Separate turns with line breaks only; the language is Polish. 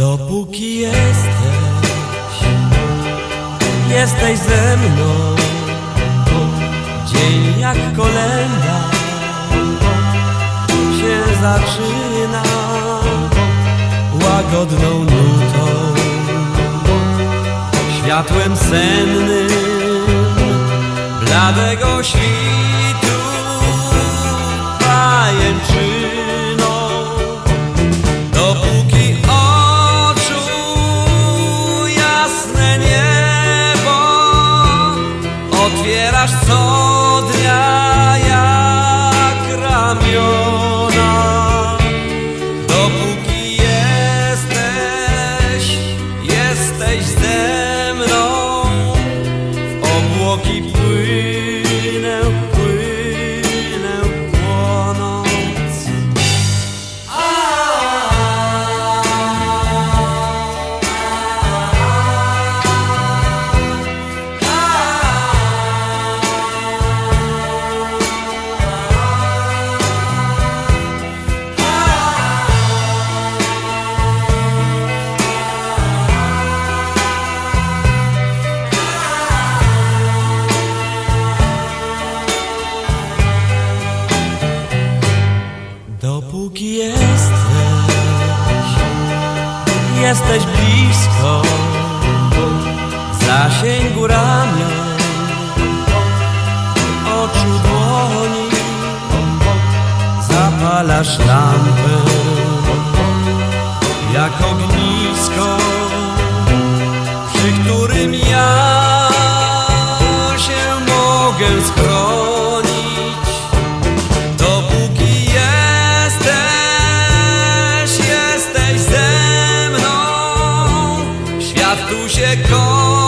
jesteś, jesteś ze mną. Dzień jak kolenda się zaczyna łagodną nutą, światłem sennym bladego świtu otwierasz co dnia jak ramiona. Dopóki jesteś, jesteś ze mną, w obłoki płynę, Dopóki jesteś, jesteś blisko, zasięgu ramion, oczu dłoni, zapalasz lampę, jak ognisko, przy którym ja się mogę schronić. Go.